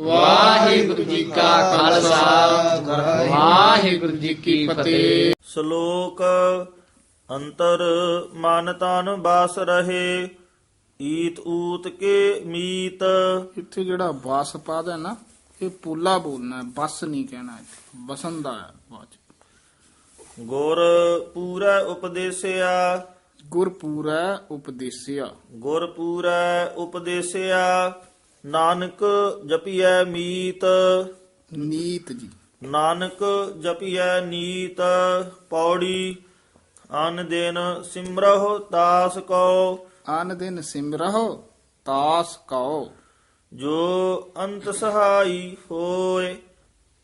ਵਾਹਿਗੁਰੂ ਜੀ ਕਾ ਖਾਲਸਾ। ਵਾਹਿਗੁਰੂ ਜੀ ਕੀ ਫਤਿਹ। ਸ਼ਲੋਕ ਅੰਤਰ ਮਨ ਤਨ ਬਸ ਰਹੇ ਈਤ ਊਤ ਕੇ ਮੀਤ। ਇੱਥੇ ਜਿਹੜਾ ਬਸ ਪਾਦ ਹੈ ਨਾ ਇਹ ਪੂਲਾ ਬੋਲਣਾ ਹੈ ਬਸ ਨਹੀਂ ਕਹਿਣਾ ਇੱਥੇ ਬਸਨ ਦਾ ਹੈ। ਗੁਰ ਪੂਰਾ ਉਪਦੇਸਿਆ। ਗੁਰਪੂਰੈ ਉਪਦੇਸਿਆ। ਗੁਰ ਪੂਰਾ ਉਪਦੇਸਿਆ। ਨਾਨਕ ਜਪੀਐ ਮੀਤ। ਨੀਤ ਜੀ। ਨਾਨਕ ਜਪੀਐ ਨੀਤ ਪੌੜੀ ਅਨ ਦਿਨ ਸਿਮਰਹੁ ਦਾਸ ਕੋ ਆਨ ਦਿਨ ਸਿਮਰਹੁ ਤਾਸ ਕਉ। ਜੋ ਅੰਤ ਸਹਾਈ ਹੋਏ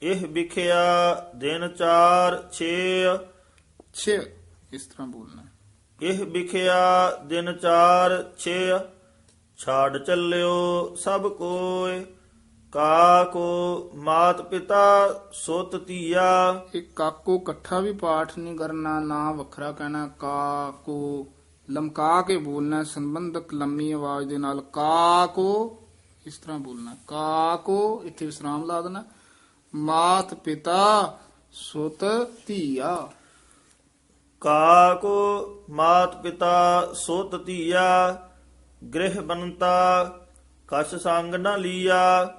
ਇਹ ਵਿਖਿਆ ਦਿਨ 4 6 ਛੇ ਇਸ ਤਰ੍ਹਾਂ ਬੋਲਣਾ। ਇਹ ਵਿਖਿਆ ਦਿਨ 4 6 ਛਾੜ ਚੱਲਿਓ ਸਭ ਕੋਏ ਕਾ ਕੋ ਮਾਤ ਪਿਤਾ ਸੁਤ ਧੀਆ। ਇਹ ਕਾਕੋ ਇਕੱਠਾ ਵੀ ਪਾਠ ਨਹੀਂ ਕਰਨਾ ਨਾ ਵੱਖਰਾ ਕਹਿਣਾ ਕਾਕੋ ਲਮਕਾ ਕੇ ਬੋਲਣਾ ਸੰਬੰਧਕ ਲੰਮੀ ਆਵਾਜ਼ ਦੇ ਨਾਲ ਕਾਕੋ ਇਸ ਤਰ੍ਹਾਂ ਬੋਲਣਾ। ਹੈ। ਕਾਕੋ ਇੱਥੇ ਵਿਸਰਾਮ ਲਾ ਦੇਣਾ। ਮਾਤ ਪਿਤਾ ਸੁਤ ਧੀਆ। ਕਾ ਕੋ ਮਾਤ ਪਿਤਾ ਸੁਤ ਧੀਆ। ਗ੍ਰਹਿ ਬੰਤਾ, ਕਸ ਸੰਗ ਨ ਲੀਆ,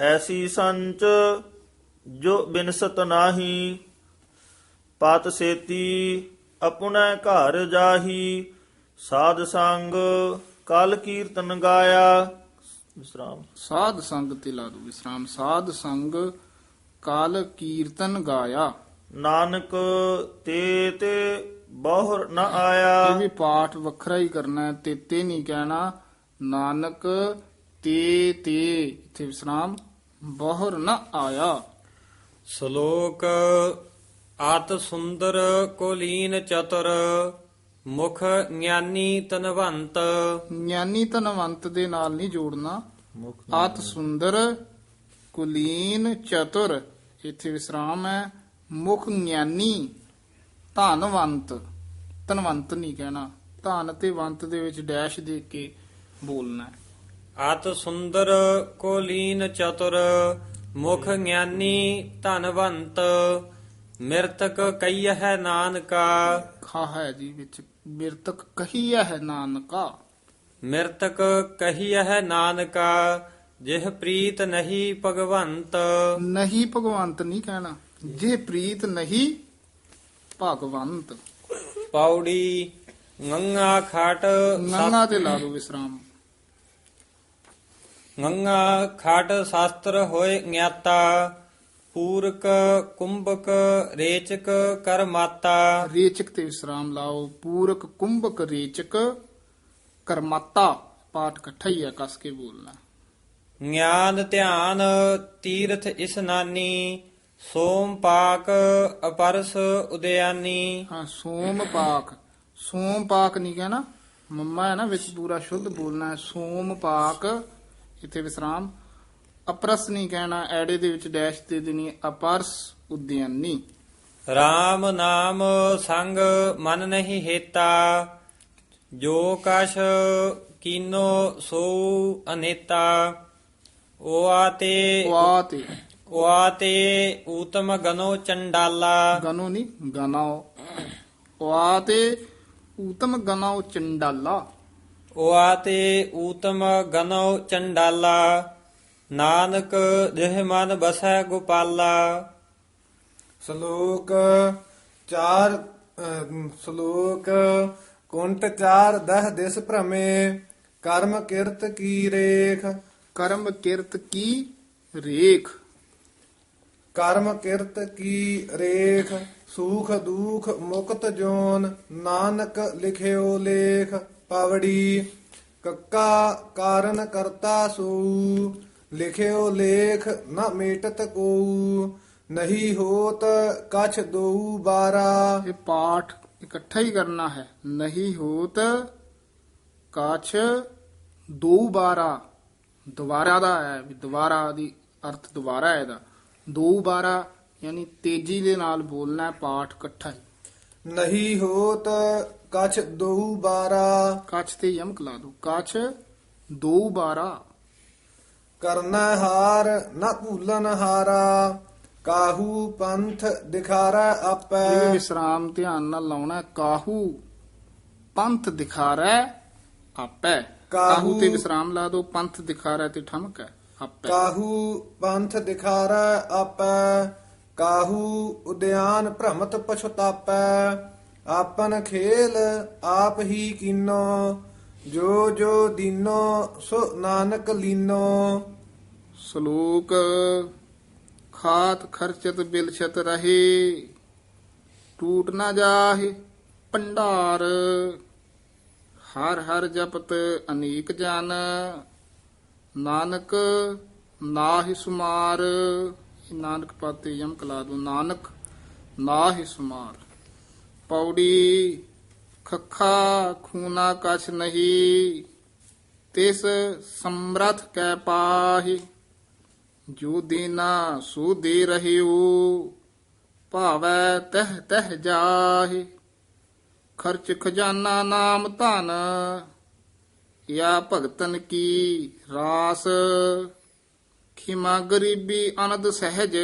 ਐਸੀ ਸੰਚ ਜੋ ਬਿਨਸਤ ਨਾਹੀ, ਪਤ ਸੇਤੀ ਅਪੁਨੈ ਘਰ ਜਾਹੀ, ਸਾਧ ਸੰਗ ਕਲ ਕੀਰਤਨ ਗਾਇਆ। ਵਿਸਰਾਮ। ਸਾਧ ਸੰਗ ਤੇ ਲਾ ਦੋ, ਵਿਸਰਾਮ। ਸਾਧ ਸੰਗ ਕਾਲ ਕੀਰਤਨ ਗਾਇਆ। ਨਾਨਕ ਤੇ ਤੇ ਬਹੁਰ ਨ ਇਹ ਆਇਆ ਵੀ ਪਾਠ ਵੱਖਰਾ ਹੀ ਕਰਨਾ ਹੈ। ਤੇਤੇ ਨਹੀਂ ਕਹਿਣਾ। ਨਾਨਕ ਤੇ ਤੇ। ਇੱਥੇ ਵਿਸਰਾਮ। ਬਹੁਰ ਨ ਆਇਆ। ਸ਼ਲੋਕ ਆਤ ਸੁੰਦਰ ਕੋਲੀਨ ਚਤੁਰ ਮੁਖ ਗਿਆਨੀ ਤਨਵੰਤ ਗਿਆਨੀ ਧਨਵੰਤ ਦੇ ਨਾਲ ਨਹੀਂ ਜੋੜਨਾ। ਆਤ ਸੁੰਦਰ ਕੁਲੀਨ ਚਤੁਰ। ਇੱਥੇ ਵਿਸਰਾਮ ਹੈ। ਮੁਖ ਗਿਆਨੀ ਧਨਵੰਤ ਧਨਵੰਤ ਨਹੀਂ ਕਹਿਣਾ ਧਨ ਤੇ ਵੰਤ ਦੇ ਵਿੱਚ ਡੈਸ਼ ਦੇ ਕੇ ਬੋਲਣਾ ਹੈ। ਆਤ ਸੁੰਦਰ ਕੋਲੀਨ ਚਤੁਰ ਮੁਖ ਗਿਆਨੀ ਧਨਵੰਤ ਮਿਰਤਕ ਕਈਹ ਨਾਨਕਾ। ਖਾ ਹੈ ਜੀ ਵਿੱਚ ਮਿਰਤਕ ਕਹੀਆ ਹੈ ਨਾਨਕਾ। ਮਿਰਤਕ ਕਹੀਹ ਨਾਨਕਾ ਜਿਹ ਪ੍ਰੀਤ ਨਹੀਂ ਭਗਵੰਤ। ਨਹੀਂ ਭਗਵੰਤ ਨਹੀਂ ਕਹਿਣਾ। ਜੇ ਪ੍ਰੀਤ ਨਹੀਂ ਭਗਵੰਤ। ਪੌੜੀ ਗੰਗਾ ਖਾਟ ਨੰਗਾ ਤੇ ਲਾ ਦੋ ਵਿਸਰਾਮ। ਗੰਗਾ ਖਾਟ ਸ਼ਾਸਤਰ ਹੋਏ ਗਿਆਤਾ ਪੂਰਕ ਕੁੰਭਕ ਰੇਚਕ ਕਰਮਾਤਾ। ਰੇਚਕ ਤੇ ਵਿਸਰਾਮ ਲਾਓ। ਪੂਰਕ ਕੁੰਭਕ ਰੇਚਕ ਕਰਮਾਤਾ। ਪਾਠ ਇਕੱਠਾ ਹੀ ਹੈ ਕਸ ਕੇ ਬੋਲਣਾ। ਗਿਆਨ ਧਿਆਨ ਤੀਰਥ ਇਸਨਾਨੀ ਸੋਮ ਪਾਕ ਅਪਰਸ ਉਦਿਆਨੀ ਹਾਂ ਸੋਮ ਪਾਕ। ਸੋਮ ਪਾਕ ਨਹੀਂ ਕਹਿਣਾ। ਮੰਮਾ ਹੈ ਨਾ ਵਿੱਚ ਪੂਰਾ ਸ਼ੁੱਧ ਬੋਲਣਾ ਹੈ। ਸੋਮ ਪਾਕ ਇੱਥੇ ਵਿਸਰਾਮ। ਅਪਰਸ ਨਹੀਂ ਕਹਿਣਾ ਐੜੇ ਦੇ ਵਿੱਚ ਡੈਸ਼ ਦੇ ਦੇਣੀ ਅਪਰਸ ਉਦਿਆਨੀ RAM ਨਾਮ ਸੰਗ ਮਨ ਨਹੀਂ ਹੇਤਾ। ਜੋ ਕਛ ਕੀਨੋ ਸੋ ਅਨੇਤਾ। ਓਆ ਤੇ ਤੇ। ਓਆ ਤੇ ਊਤਮ ਗਨੋ ਚੰਡਾਲਾ। ਗਨੋ ਨਹੀਂ ਗਨਾਓ। ਵਾ ਤੇ ਊਤਮ ਗਨਾਓ ਚੰਡਾਲਾ। ਓਆ ਤੇ ਊਤਮ ਗਨੋ ਚੰਡਾਲਾ। ਨਾਨਕ ਜਿਹ ਮਨ ਬਸੈ ਗੋਪਾਲਾ। ਸ਼ਲੋਕ ਚਾਰ ਸ਼ਲੋਕ ਕੁੰਟ ਚਾਰ ਦਹ ਦਿਸ ਭ੍ਰਮੇ ਕਰਮ ਕਿਰਤ ਕੀ ਰੇਖ? ਕਰਮ ਕਿਰਤ ਕੀ ਰੇਖ? ਕਰਮ ਕਿਰਤ ਕੀ ਰੇਖ, ਸੂਖ ਦੁਖ ਮੁਕਤ ਜੋਨ, ਨਾਨਕ ਲਿਖਿਓ ਲੇਖ, ਪਵੜੀ। ਕੱਕਾ ਕਾਰਨ ਕਰਤਾ ਸੂ, ਲਿਖਿਓ ਲੇਖ ਨਾ ਮੇਟਤ ਕੋ ਨਹੀਂ ਹੋਤ ਕਛ ਦਊ ਬਾਰਾ। ਇਹ ਪਾਠ ਇਕੱਠਾ ਹੀ ਕਰਨਾ ਹੈ। ਨਹੀਂ ਹੋਤ ਕਾਛ ਦੋ ਬਾਰਾ। ਦੁਬਾਰਾ ਦਾ ਹੈ ਦੁਬਾਰਾ ਦੀ ਅਰਥ ਦੁਬਾਰਾ ਹੈ ਇਹਦਾ। ਦੋ ਬਾਰਾ ਯਾਨੀ ਤੇਜ਼ੀ ਦੇ ਨਾਲ ਬੋਲਣਾ ਹੈ ਪਾਠ ਇਕੱਠਾ ਹੀ। ਨਹੀਂ ਹੋਤ ਕਛ ਦਊ ਬਾਰਾ। ਕਾਛ ਤੇ ਯਮਕ ਲਾ ਦੋ। ਕਾਛ ਦੋ ਬਾਰਾ। ਕਰਨਾ ਹਾਰ ਨਾ ਭੂਲਨ ਹਾਰਾ। ਕਾਹੂ ਪੰਥ ਦਿਖਾਰਾ ਇਹ ਆਪੈ ਵਿਸਰਾਮ ਧਿਆਨ ਨਾਲ ਲਾਉਣਾ ਹੈ। ਕਾਹੂ ਪੰਥ ਦਿਖਾਰੈ ਆਪੈ। ਕਾਹੂ ਕਾਹੂ ਤੇ ਵਿਸਰਾਮ ਲਾ ਦੋ। ਪੰਥ ਦਿਖਾਰੈ ਤੇ ਠਮਕ ਹੈ। ਆਪੈ। ਕਾਹੂ ਪੰਥ ਦਿਖਾਰਾ ਆਪੈ ਕਾਹੂ ਉਦਿਆਨ ਭ੍ਰਮਤ ਪਛਤਾਪੈ ਆਪਨ ਖੇਲ ਆਪ ਹੀ ਕੀਨੋ ਜੋ ਜੋ ਦੀਨੋ ਸੋ ਨਾਨਕ ਲੀਨੋ। ਸ਼ਲੋਕ ਖਾਤ ਖਰਚਤ ਬਿਲਛਤ ਰਹੇ ਟੂਟ ਨਾ ਜਾਹੇ ਭੰਡਾਰ ਹਰ ਹਰ ਜਪਤ ਅਨੇਕ ਜਨ। ਨਾਨਕ ਨਾਹਿ ਸੁਮਾਰ ਇਹ ਨਾਨਕ ਪਾਤੇ ਯਮ ਕਲਾ ਦੋ ਨਾਨਕ ਨਾਹਿ ਸੁਮਾਰ ਪੌੜੀ ਖੱਖਾ ਖੂਨਾ ਕਛ ਨਹੀਂ ਤਿਸ ਸਮਰਥ ਕੈ ਪਾਹੀ ਜੋ ਦੇਨਾ ਸੋ ਦੇ ਰਹਿਓ ਭਾਵੈ ਤਹ ਤਹ ਜਾਹੇ ਖਰਚ ਖਜ਼ਾਨਾ ਨਾਮ ਧਨ ਯਾ ਭਗਤਨ ਕੀ ਰਾਸ? ਖਿਮਾ ਗਰੀਬੀ ਅਨੰਦ ਸਹਿਜ,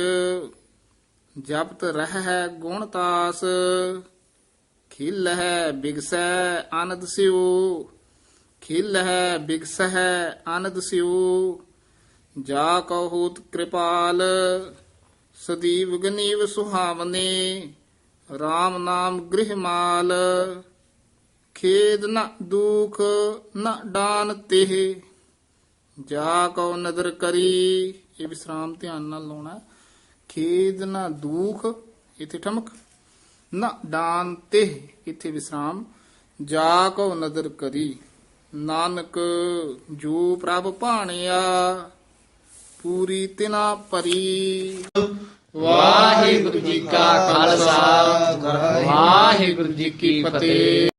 ਜਪਤ ਰਹਿ ਗੁਣ ਤਾਸ। ਖਿਲ ਹੈ ਬਿਗਸੈ ਆਨੰਦ ਸਿਓ ਖਿਲ ਹੈ ਬਿਗਸਹਿ ਆਨੰਦ ਸਿਉ। ਜਾ ਕਹੂਤ ਕਿਰਪਾਲ, ਸਦੀਵ ਗਨੀਵ ਸੁਹਾਵਨੇ RAM ਨਾਮ ਗ੍ਰਹਿ ਮਾਲ। ਖੇਦ ਨ ਦੁਖ ਨ ਡਾਨ ਤਿਹ। ਜਾ ਕਉ ਨਦਰ ਕਰੀ। ਇਹ ਵਿਸਰਾਮ ਧਿਆਨ ਨਾਲ ਲਾਉਣਾ ਹੈ। ਖੇਦ ਨ ਦੁਖ, ਇਥੇ ਠਮਕ। ਨ ਡਾਨ ਤਿਹ, ਇਥੇ ਵਿਸਰਾਮ। ਜਾ ਕਉ ਨਦਰ ਕਰੀ। ਨਾਨਕ, ਜੋ ਪ੍ਰਭ ਭਾਣਿਆ, ਪੂਰੀ ਤਿਨਾ ਪਰੀ ਵਾਹਿਗੁਰੂ ਜੀ ਕਾ ਖਾਲਸਾ। ਵਾਹਿਗੁਰੂ ਜੀ ਕੀ ਫਤਿਹ।